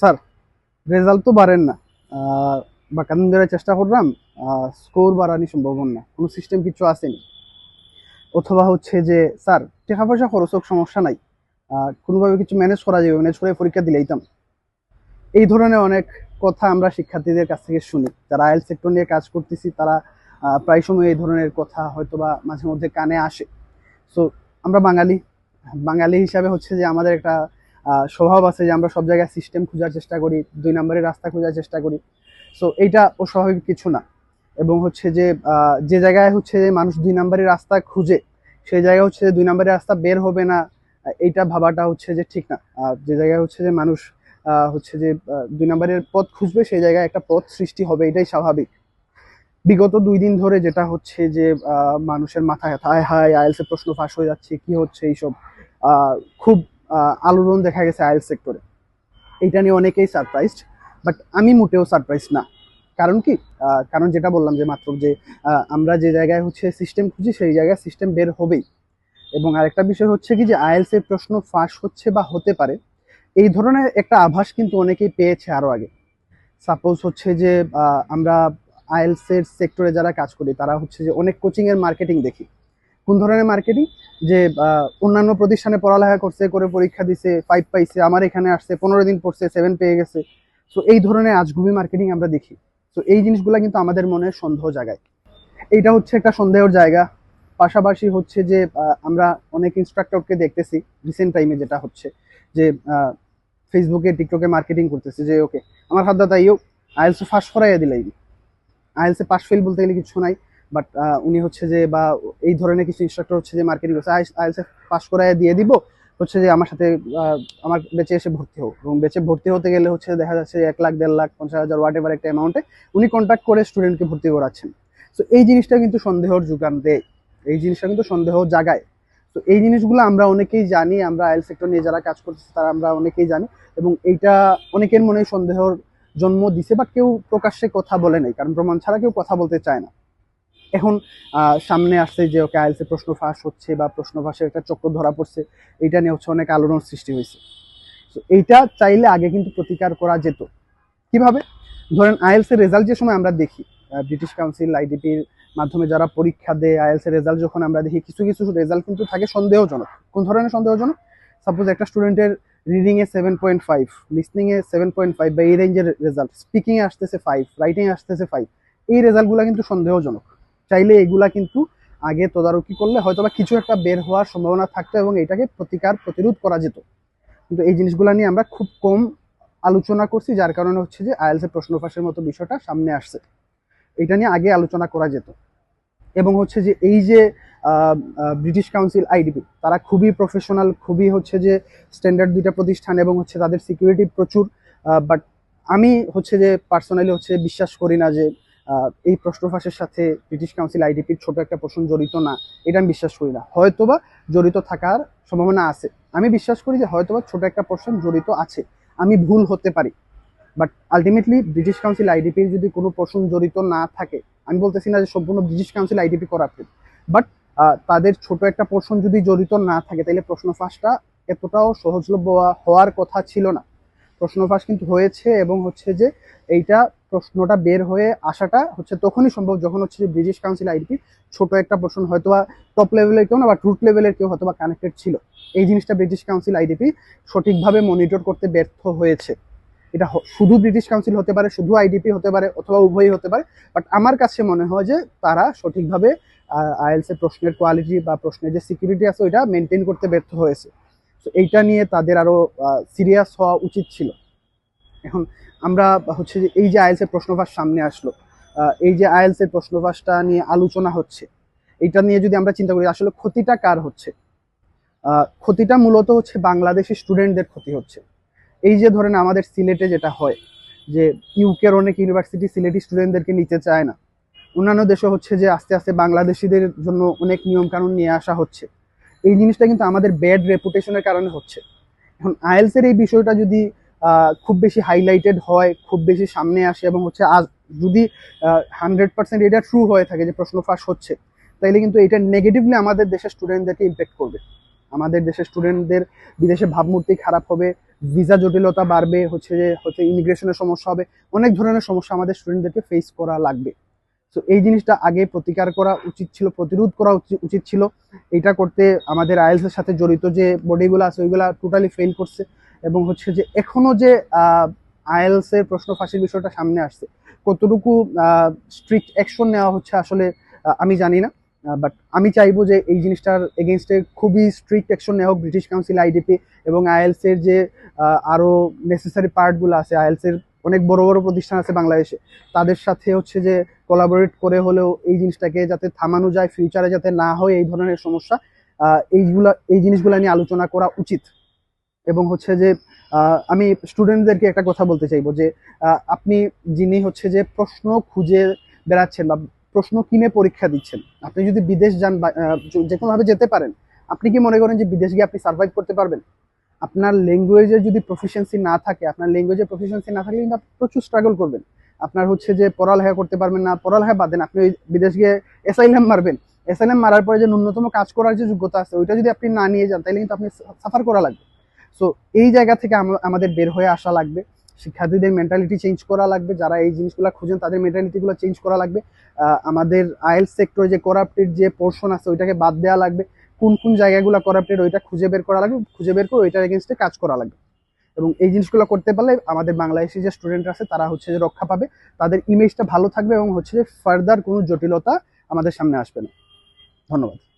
Sir result তো বাড়েন না। বা কাদিন ধরে চেষ্টা করলাম স্কোর বাড়ানি সম্ভব না। কোনো সিস্টেম কিছু আসেনি। অথবা হচ্ছে যে, স্যার, টাকা পয়সা খরচ হোক, সমস্যা নাই। কোনোভাবে কিছু ম্যানেজ করা যাবে ম্যানেজ করে পরীক্ষা দিলেইতাম এই ধরনের অনেক কথা আমরা শিক্ষার্থীদের কাছ থেকে শুনি। যারা আইএল সেক্টর নিয়ে কাজ করতেছি, তারা প্রায় সময় এই ধরনের কথা হয়তো বা মাঝে মধ্যে কানে আসে। সো আমরা বাঙালি বাঙালি হিসাবে হচ্ছে যে আমাদের একটা স্বভাব আছে যে আমরা সব জায়গায় সিস্টেম খোঁজার চেষ্টা করি, দুই নম্বরের রাস্তা খোঁজার চেষ্টা করি। সো এইটা অস্বাভাবিক কিছু না। এবং হচ্ছে যে যে জায়গায় হচ্ছে যে মানুষ দুই নম্বরের রাস্তা খুঁজে, সেই জায়গায় হচ্ছে যে দুই নম্বরের রাস্তা বের হবে না, এইটা ভাবাটা হচ্ছে যে ঠিক না। যে জায়গায় হচ্ছে যে মানুষ হচ্ছে যে দুই নম্বরের পথ খুঁজবে, সেই জায়গায় একটা পথ সৃষ্টি হবে, এটাই স্বাভাবিক। বিগত দুই দিন ধরে যেটা হচ্ছে যে মানুষের মাথায় হায় হায় আইএলসের প্রশ্ন ফাঁস হয়ে যাচ্ছে, কি হচ্ছে এইসব। খুব আলোড়ন দেখা গেছে আইএল সেক্টরে এইটা নিয়ে অনেকেই সারপ্রাইজড বাট আমি মোটেও সারপ্রাইজ না। কারণ কি? কারণ যেটা বললাম যে মাত্র যে আমরা যে জায়গায় হচ্ছে সিস্টেম খুঁজি, সেই জায়গায় সিস্টেম বের হবেই। এবং আরেকটা বিষয় হচ্ছে কি যে আইএলস এর প্রশ্ন ফাঁস হচ্ছে বা হতে পারে, এই ধরনের একটা আভাস কিন্তু অনেকেই পেয়েছে আরও আগে। সাপোজ হচ্ছে যে আমরা আইএলস এর সেক্টরে যারা কাজ করি, তারা হচ্ছে যে অনেক কোচিং এর মার্কেটিং দেখি। কোন ধরনের মার্কেটিং যে অন্যান্য প্রতিষ্ঠানে পড়ালেখা করছে, করে পরীক্ষা দিছে ফাইভ পাইছে, আমার এখানে আসছে, পনেরো দিন পড়ছে সেভেন পেয়ে গেছে। সো এই ধরনের আজগুবি মার্কেটিং আমরা দেখি। তো এই জিনিসগুলো কিন্তু আমাদের মনে সন্দেহ জাগায়। এইটা হচ্ছে একটা সন্দেহের জায়গা। পাশাপাশি হচ্ছে যে আমরা অনেক ইনস্ট্রাক্টরকে দেখতেছি রিসেন্ট টাইমে যেটা হচ্ছে। যে ফেসবুকে টিকটকে মার্কেটিং করতেছে যে ওকে আমার হাত দাদাইও আইএলসে ফার্স্ট করাইয়া দিলাই আইএলসে পাস ফেল বলতে গেলে কিছু নাই বাট উনি হচ্ছে যে, বা এই ধরনের কিছু ইনস্ট্রাক্টর হচ্ছে যে মার্কেটিং করছে আইএলসে পাস করাইয়া দিয়ে দিব, হচ্ছে যে আমার সাথে আমার বেঁচে এসে ভর্তি হোক। এবং বেঁচে ভর্তি হতে গেলে হচ্ছে দেখা যাচ্ছে এক লাখ, দেড় লাখ, পঞ্চাশ হাজার হোয়াট এভার একটা অ্যামাউন্টে উনি কন্ট্যাক্ট করে স্টুডেন্টকে ভর্তি করাচ্ছেন। তো এই জিনিসটা কিন্তু সন্দেহর যোগান দেয় এই জিনিসটা কিন্তু সন্দেহ জাগায় তো এই জিনিসগুলো আমরা অনেকেই জানি, আমরা আইএল সেক্টর নিয়ে যারা কাজ করতেছি, তারা আমরা অনেকেই জানি। এবং এইটা অনেকের মনে সন্দেহর জন্ম দিছে বা কেউ প্রকাশ্যে কথা বলে নাই, কারণ প্রমাণ ছাড়া কেউ কথা বলতে চায় না। এখন সামনে আসছে যে, ওকে আইএলসে প্রশ্ন ফাঁস হচ্ছে বা প্রশ্ন ফাঁসের একটা চক্র ধরা পড়ছে, এইটা নিয়ে হচ্ছে অনেক আলোড়ন সৃষ্টি হয়েছে। তো এইটা চাইলে আগে কিন্তু প্রতিকার করা যেত। কীভাবে? ধরেন, আইএলসের রেজাল্ট যে সময় আমরা দেখি ব্রিটিশ কাউন্সিল, আইডিপির মাধ্যমে যারা পরীক্ষা দেয়, আইএলসের রেজাল্ট যখন আমরা দেখি, কিছু কিছু রেজাল্ট কিন্তু থাকে সন্দেহজনক। কোন ধরনের সন্দেহজনক? সাপোজ একটা স্টুডেন্টের রিডিংয়ে সেভেন পয়েন্ট ফাইভ লিসনিং এ সেভেন পয়েন্ট ফাইভ বা এই রেঞ্জের রেজাল্ট স্পিকিংয়ে আসতেছে ফাইভ রাইটিংয়ে আসতেছে ফাইভ এই রেজাল্টগুলো কিন্তু সন্দেহজনক। চাইলে এগুলা কিন্তু আগে তদারকি করলে হয়তো বা কিছু একটা বের হওয়ার সম্ভাবনা থাকতো এবং এটাকে প্রতিকার প্রতিরোধ করা যেত। কিন্তু এই জিনিসগুলো নিয়ে আমরা খুব কম আলোচনা করছি, যার কারণে হচ্ছে যে আইএলস প্রশ্ন ফাঁসের মতো বিষয়টা সামনে আসছে। এটা নিয়ে আগে আলোচনা করা যেত। এবং হচ্ছে যে এই যে ব্রিটিশ কাউন্সিল, আইডিপি, তারা খুবই প্রফেশনাল খুবই হচ্ছে যে স্ট্যান্ডার্ড দুইটা প্রতিষ্ঠান এবং হচ্ছে তাদের সিকিউরিটি প্রচুর বাট আমি হচ্ছে যে পার্সোনালি হচ্ছে বিশ্বাস করি না যে এই প্রশ্ন ফাঁসের সাথে ব্রিটিশ কাউন্সিল আইডিপির ছোট একটা প্রশ্ন জড়িত না, এটা আমি বিশ্বাস করি না। হয়তোবা জড়িত থাকার সম্ভাবনা আছে। আমি বিশ্বাস করি যে হয়তোবা ছোট একটা পোর্শন জড়িত আছে। আমি ভুল হতে পারি। বাট আলটিমেটলি ব্রিটিশ কাউন্সিল আইডিপির যদি কোনো পোর্শন জড়িত না থাকে, আমি বলতেছি না যে সম্পূর্ণ British Council IDP corrupted. But তাদের ছোট একটা পোর্শন যদি জড়িত না থাকে তাহলে প্রশ্ন ফাঁসটা এতটাও সহজলভ্য হওয়ার কথা ছিল না। প্রশ্ন ফাঁস কিন্তু হয়েছে এবং হচ্ছে যে এইটা প্রশ্নটা বের হয়ে আসাটা হচ্ছে তখনই সম্ভব যখন হচ্ছে যে ব্রিটিশ কাউন্সিল আইডিপি ছোট একটা পোর্শন হয়তো বা টপ লেভেলের কেউ না বা রুট লেভেলের কেউ হয়তো বা কানেক্টেড ছিল। এই জিনিসটা ব্রিটিশ কাউন্সিল আইডিপি সঠিকভাবে মনিটর করতে ব্যর্থ হয়েছে। এটা শুধু ব্রিটিশ কাউন্সিল হতে পারে, শুধু আইডিপি হতে পারে, অথবা উভয়ই হতে পারে বাট আমার কাছে মনে হয় যে তারা সঠিকভাবে আইএলস এর প্রশ্নের কোয়ালিটি বা প্রশ্নের যে সিকিউরিটি আছে ওইটা মেনটেন করতে ব্যর্থ হয়েছে। তো এইটা নিয়ে তাদের আরও সিরিয়াস হওয়া উচিত ছিল। এখন আমরা হচ্ছে যে এই যে আইএলস এর প্রশ্নভাস সামনে আসলো এই যে আইএলস এর প্রশ্নভাসটা নিয়ে আলোচনা হচ্ছে, এটা নিয়ে যদি আমরা চিন্তা করি, আসলে ক্ষতিটা কার হচ্ছে? ক্ষতিটা মূলত হচ্ছে বাংলাদেশি স্টুডেন্টদের ক্ষতি হচ্ছে। এই যে ধরেন আমাদের সিলেটে যেটা হয়, যে ইউকের অনেক ইউনিভার্সিটি সিলেটি স্টুডেন্টদেরকে নিতে চায় না। অন্যান্য দেশে হচ্ছে যে আস্তে আস্তে বাংলাদেশিদের জন্য অনেক নিয়ম কানুন নিয়ে আসা হচ্ছে। এই জিনিসটা কিন্তু আমাদের ব্যাড রেপুটেশনের কারণে হচ্ছে। এখন আইএলস এর এই বিষয়টা যদি খুব বেশি হাইলাইটেড হয়, খুব বেশি সামনে আসে এবং হচ্ছে আজ যদি হান্ড্রেড পার্সেন্ট এটা ট্রু হয়ে থাকে যে প্রশ্ন ফাঁস হচ্ছে, তাইলে কিন্তু এটা নেগেটিভলি আমাদের দেশের স্টুডেন্টদেরকে ইম্প্যাক্ট করবে। আমাদের দেশের স্টুডেন্টদের বিদেশে ভাবমূর্তি খারাপ হবে ভিসা জটিলতা বাড়বে, হচ্ছে যে, হচ্ছে ইমিগ্রেশনের সমস্যা হবে, অনেক ধরনের সমস্যা আমাদের স্টুডেন্টদেরকে ফেস করা লাগবে। তো এই জিনিসটা আগে প্রতিকার করা উচিত ছিল, প্রতিরোধ করা উচি- উচিত ছিল। এটা করতে আমাদের আইএলস এর সাথে জড়িত যে বডিগুলো আছে, ওইগুলো টোটালি ফেল করছে। এবং হচ্ছে যে এখনও যে আইএলস এর প্রশ্ন ফাঁসির বিষয়টা সামনে আসছে কতটুকু স্ট্রিক্ট অ্যাকশন নেওয়া হচ্ছে আসলে আমি জানি না বাট আমি চাইব যে এই জিনিসটার এগেনস্টে খুবই স্ট্রিক্ট অ্যাকশন নেওয়া হোক ব্রিটিশ কাউন্সিল আইডিপি এবং আইএলস এর যে আহ, আরও নেসেসারি পার্টগুলো আছে আইএলস এর অনেক বড় বড় প্রতিষ্ঠান আছে বাংলাদেশে তাদের সাথে হচ্ছে যে কোলাবোরেট করে হলেও এই জিনিসটাকে যাতে থামানো যায় ফিউচারে যাতে না হয় এই ধরনের সমস্যা এইগুলা এই জিনিসগুলো নিয়ে আলোচনা করা উচিত। এবং হচ্ছে যে আমি স্টুডেন্টদেরকে একটা কথা বলতে চাইব যে আপনি যিনি হচ্ছে যে প্রশ্ন খুঁজে বেড়াচ্ছেন বা প্রশ্ন কিনে পরীক্ষা দিচ্ছেন, আপনি যদি বিদেশ যান যে- কোনোভাবে যেতে পারেন, আপনি কি মনে করেন যে বিদেশ গিয়ে আপনি সার্ভাইভ করতে পারবেন? আপনার ল্যাঙ্গুয়েজের যদি প্রফিসিয়েন্সি না থাকে, আপনার ল্যাঙ্গুয়েজের প্রফিসিয়েন্সি না থাকলে কিন্তু আপনি প্রচুর স্ট্রাগল করবেন। আপনার হচ্ছে যে পড়ালেখা করতে পারবেন না, পড়ালেখা বাদেন আপনি ওই বিদেশ গিয়ে এসআইএম মারবেন। এসআইএম মারার পরে যে ন্যূনতম কাজ করার যে যোগ্যতা আছে, ওইটা যদি আপনি না নিয়ে যান তাহলে কিন্তু আপনি সাফার করা লাগবে। সো এই জায়গা থেকে আমাদের বের হয়ে আসা লাগবে। শিক্ষার্থীদের মেন্টালিটি চেঞ্জ করা লাগবে। যারা এই জিনিসগুলো খুঁজেন, তাদের মেন্টালিটিগুলো চেঞ্জ করা লাগবে। আমাদের আইএল সেক্টরে যে করাপ্টেড যে পোর্শন আছে, ওইটাকে বাদ দেওয়া লাগবে। কোন কোন জায়গাগুলো করাপ্টেড ওইটা খুঁজে বের করা লাগবে। খুঁজে বের করে ওইটার এগেনস্টে কাজ করা লাগবে। এবং এই জিনিসগুলো করতে পারলে আমাদের বাংলাদেশি যে স্টুডেন্ট আছে, তারা হচ্ছে যে রক্ষা পাবে। তাদের ইমেজটা ভালো থাকবে এবং হচ্ছে যে ফার্দার কোনো জটিলতা আমাদের সামনে আসবে না। ধন্যবাদ।